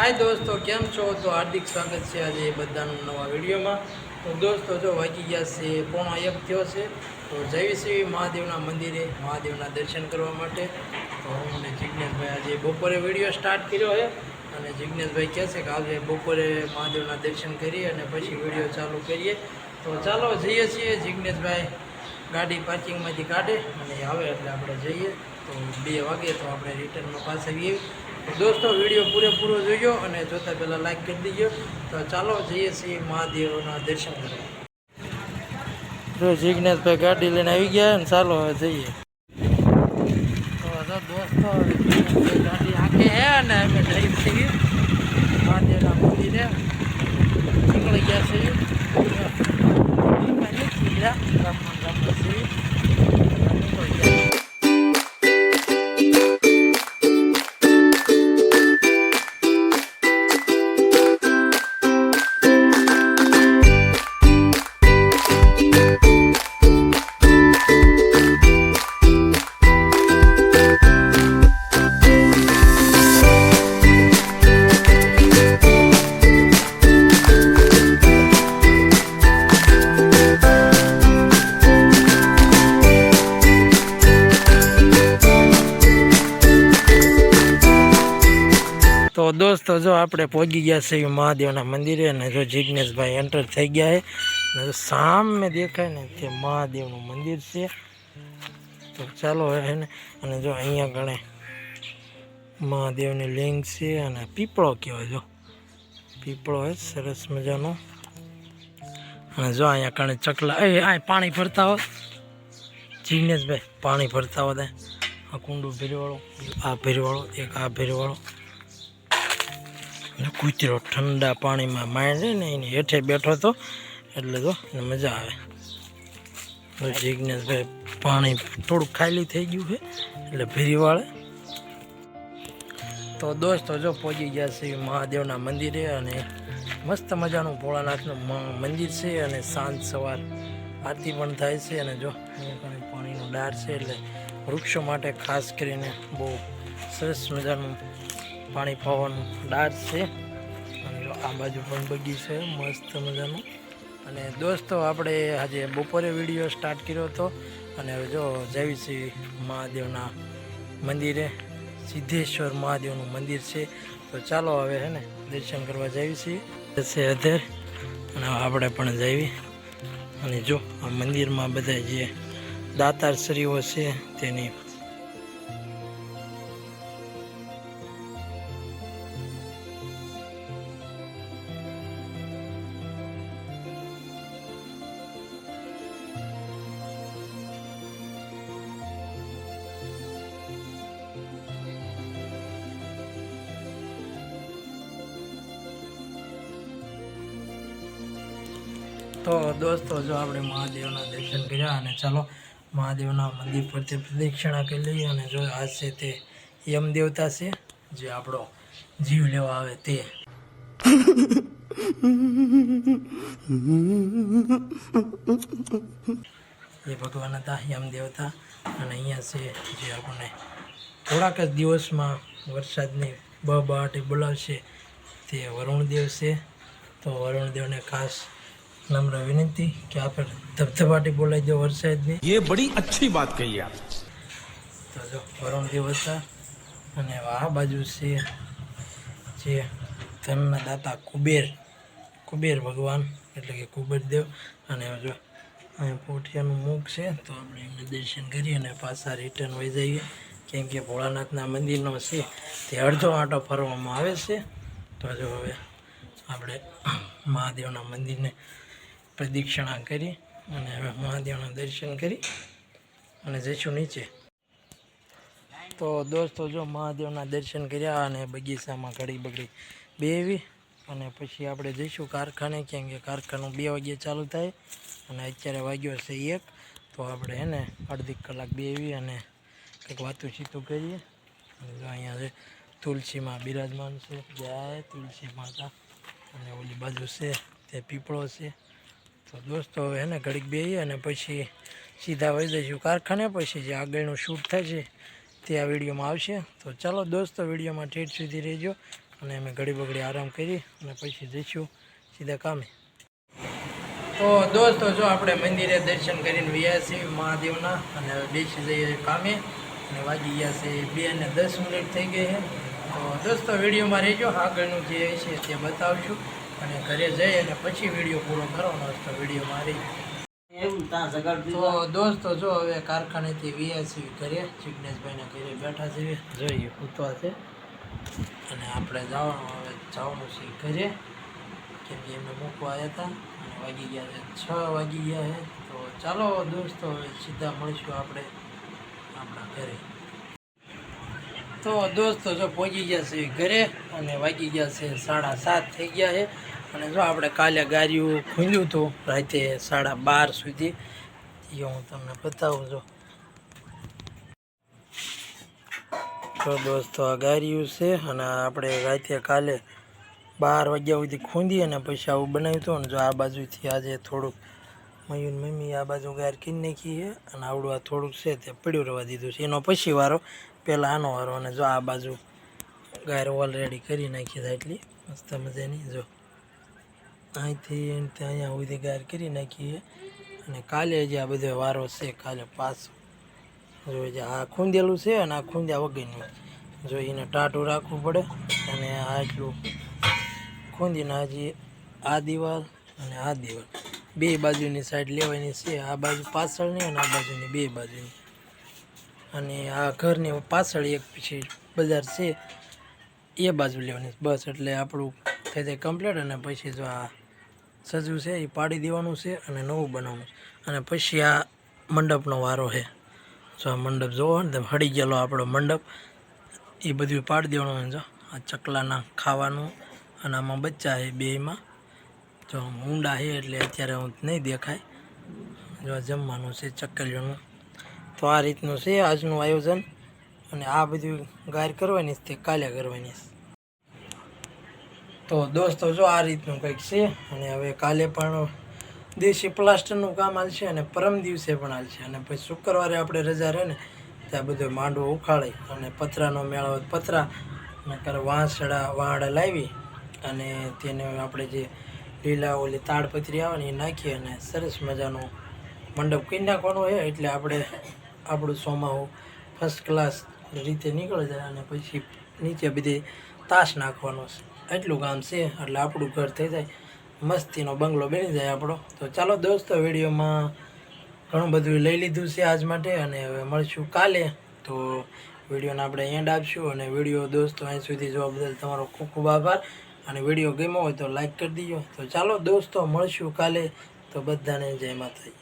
હાય દોસ્તો, કેમ છો? તો હાર્દિક સ્વાગત છે આજે બધાનું નવા વિડીયોમાં. તો દોસ્તો, જો વાંચી ગયા છે, પોણો એક થયો છે, તો જઈશી મહાદેવના મંદિરે મહાદેવના દર્શન કરવા માટે. તો હું અને જિજ્ઞેશભાઈ આજે બપોરે વીડિયો સ્ટાર્ટ કર્યો છે અને જિજ્ઞેશભાઈ કહે છે કે આજે બપોરે મહાદેવના દર્શન કરીએ અને પછી વીડિયો ચાલુ કરીએ. તો ચાલો જઈએ છીએ, જિજ્ઞેશભાઈ ગાડી પાર્કિંગમાંથી કાઢે અને આવે એટલે આપણે જઈએ. તો બે વાગે તો આપણે રિટર્નમાં પાછા આવીએ. દોસ્તો, વીડિયો પૂરેપૂરો જોયો અને જોતા પહેલાં લાઈક કરી દીજો. તો ચાલો, જઈએ છીએ મહાદેવના દર્શન કરવા. જિજ્ઞેશભાઈ ગાડી લઈને આવી ગયા અને ચાલો હવે જઈએ. તો દોસ્તો ગાડી આંકે હે અને અમે ડ્રાઈવ થઈ દોસ્તો, જો આપણે પહોંચી ગયા છે મહાદેવના મંદિરે અને જો જિજ્ઞેશભાઈ એન્ટર થઈ ગયા છે સામે દેખાય ને તે મહાદેવનું મંદિર છે. તો ચાલો હે ને, અને જો અહીંયા ગણે મહાદેવની લિંગ છે અને પીપળો કહેવાય, જો. પીપળો હોય સરસ મજાનો. અને જો અહીંયા કણે ચકલા, એ, આ પાણી ભરતા હોત. જિજ્ઞેશભાઈ પાણી ભરતા હોય આ કુંડું ભેરવાળો, આ ભેરવાળો, એક આ ભેરવાળો. અને કૂતરો ઠંડા પાણીમાં માંડે ને એને હેઠે બેઠો હતો. એટલે તો એને મજા આવે. જિજ્ઞેશભાઈ પાણી થોડુંક ખાલી થઈ ગયું છે, એટલે ભીરી વાળે. તો દોસ્તો જો પહોંચી ગયા છે મહાદેવના મંદિરે અને મસ્ત મજાનું ભોળાનાથનું મંદિર છે અને સાંજ સવાર આરતી પણ થાય છે અને જો પાણીનો ડાર છે એટલે વૃક્ષો માટે ખાસ કરીને બહુ સરસ મજાનું પાણી પાવાનું ડાર છે. અને આ બાજુ પણ બગીચો મસ્ત મજાનું. અને દોસ્તો, આપણે આજે બપોરે વીડિયો સ્ટાર્ટ કર્યો હતો. અને હવે જો જઈશી મહાદેવના મંદિરે, સિદ્ધેશ્વર મહાદેવનું મંદિર છે. તો ચાલો હવે હે ને, દર્શન કરવા જઈએ છીએ. છે અત્યારે અને આપણે પણ જઈએ. અને જો, આ મંદિરમાં બધા જે દાતારશ્રીઓ છે, તેની તો દોસ્તો, જો આપણે મહાદેવના દર્શન કર્યા અને ચાલો મહાદેવના મંદિર પરથી પ્રદક્ષિણા કરી લઈએ અને જો આ છે તે યમ દેવતા છે, જે આપણો જીવ લેવા આવે તે. એ ભગવાન હતા યમ દેવતા અને અહીંયા છે જે આપણને થોડાક જ દિવસમાં વરસાદની બહાટી બોલાવશે. તે વરુણદેવ છે. તો વરુણદેવને ખાસ નમ્ર વિનંતી કે આપણે ધબધબાટી બોલાઈ દો વરસાદની એ બડી અચ્છી વાત કહી આપ તો જો વરુણ દિવસ અને આ બાજુ છે જે ધનના દાતા કુબેર કુબેર ભગવાન એટલે કે કુબેરદેવ અને જો અહીંયા પોઠિયાનું મુખ છે તો આપણે એમને દર્શન કરીએ અને પાછા રિટર્ન વહી જઈએ કેમ કે ભોળાનાથના મંદિરનો છે તે અડધો આંટો ફરવામાં આવે છે. તો જો હવે આપણે મહાદેવના મંદિરને પ્રદક્ષિણા કરી અને હવે મહાદેવના દર્શન કરી અને જઈશું નીચે. તો દોસ્તો, જો મહાદેવના દર્શન કર્યા અને બગીચામાં ઘડી બગડી બેવી અને પછી આપણે જઈશું કારખાને, કેમ કે કારખાનું બે વાગ્યે ચાલુ થાય અને અત્યારે વાગ્યો છે એક. તો આપણે એને અડધી કલાક બેવી અને કંઈક વાતું ચીતું કરીએ. જો અહીંયા છે તુલસીમાં બિરાજમાન છે. જય તુલસી માતા. અને ઓલી બાજુ છે તે પીપળો છે. તો દોસ્તો, હવે હે ને ઘડીક બેહીએ અને પછી સીધા વહી જઈશું કારખાને. પછી જે આગળનું શૂટ થશે તે આ વિડીયોમાં આવશે. તો ચાલો દોસ્તો, વિડીયોમાં ઠેઠ સુધી રહેજો અને અમે ઘડી બગડી આરામ કરી અને પછી જઈશું સીધા કામે. તો દોસ્તો, જો આપણે મંદિરે દર્શન કરીને વ્યા છીએ મહાદેવના અને બેસી જઈએ કામે. અને વાગી ગયા છે બે અને દસ મિનિટ થઈ ગઈ છે. તો દોસ્તો, વિડીયોમાં રહેજો. આગળનું જે છે તે બતાવશું. અને ઘરે જઈ અને પછી વીડિયો પૂરો કરવાનો હતો વીડિયો મારી. તો દોસ્તો જો હવે કારખાનેથી વીએસી ઘરે જિગ્નેશભાઈના ઘરે બેઠા છીએ. જોઈએ ઉતવા છે. અને આપણે જવાનું હવે જવાનું છે ઘરે. કેમ કે એમને મૂકવા આવ્યા હતા અને વાગી ગયા છે છ વાગી ગયા છે. તો ચાલો દોસ્તો હવે સીધા મળીશું આપણે આપણા ઘરે. તો દોસ્તો જો પહોંચી ગયા છે ઘરે અને વાગી ગયા છે સાડા સાત થઈ ગયા છે. અને જો આપણે કાલે ગાડીઓ ખુલ્યું હતું રાતે સાડા બાર સુધી. એ હું તમને બતાવું છું તો દોસ્તો આ ગાડીઓ છે અને આપણે રાતે કાલે બાર વાગ્યા સુધી ખૂંદી અને પછી આવું બનાવ્યું હતું. અને જો આ બાજુથી આજે થોડુંક મયુન મમ્મી આ બાજુ ગાર કરી નાખી છે. અને આવડું આ થોડુંક છે તે પડ્યું રહેવા દીધું છે. એનો પછી વારો પહેલાં આનો વારો અને જો આ બાજુ ગાયર ઓલરેડી કરી નાખી છે એટલી મસ્ત મજાની જો. અહીંથી અહીંયા સુધી ગાયર કરી નાખીએ અને કાલે જે આ બધો વારો છે, કાલે પાછો. જો જે આ ખૂંદેલું છે અને આ ખૂંદ્યા વગરનું. જો એને ટાટું રાખવું પડે અને આ એટલું ખૂંદીને હજી આ દિવાલ અને આ દિવાલ. બે બાજુની સાઈડ લેવાની છે, આ બાજુ પાછળની અને આ બાજુની બે બાજુની. અને આ ઘરની પાછળ એક પછી બજાર છે, એ બાજુ લેવાની. બસ એટલે આપણું થઈ જાય કમ્પ્લીટ અને પછી જો આ સજુ છે, એ પાડી દેવાનું છે અને નવું બનાવવાનું છે. અને પછી આ મંડપનો વારો છે. જો આ મંડપ જોવો ને તમે, હળી ગયેલો આપણો મંડપ, એ બધું પાડી દેવાનું જો આ ચકલાના ખાવાનું અને આમાં બચ્ચા છે બેમાં જો ઊંડા છે એટલે અત્યારે હું નહીં દેખાય. જો આ જમવાનું છે, ચકલીઓનું. તો આ રીતનું છે આજનું આયોજન. અને આ બધું ગાયર કરવાની છે, તે કાલે કરવાની છે. તો દોસ્તો, જો આ રીતનું કંઈક છે, અને હવે કાલે પણ દેશી પ્લાસ્ટરનું કામ હાલશે અને પરમ દિવસે પણ હાલશે અને પછી શુક્રવારે આપણે રજા રહે ને ત્યાં બધો માંડવો ઉખાડી અને પતરાનો મેળો, પથરા, નકર વાંસડા, વાંડા લાવી અને તેને આપણે જે લીલા ઓલી તાડપત્રી આવે ને એ નાખી અને સરસ મજાનો મંડપ કરી નાખવાનો હોય. એટલે આપણે આપણું સોમાહું ફર્સ્ટ ક્લાસ રીતે નીકળી જાય અને પછી નીચે બધી તાશ નાખવાનો છે. એટલું કામ છે, એટલે આપણું ઘર થઈ જાય. મસ્તીનો બંગલો બની જાય આપણો. તો ચાલો દોસ્તો, વિડીયોમાં ઘણું બધું લઈ લીધું છે આજ માટે અને હવે મળશું કાલે. તો વિડીયોને આપણે એન્ડ આપશું અને વીડિયો દોસ્તો અહીં સુધી જોવા બદલ તમારો ખૂબ ખૂબ આભાર. અને વીડિયો ગમ્યો હોય તો લાઈક કરી દીજો. તો ચાલો દોસ્તો, મળશું કાલે. તો બધાને જય માતાજી.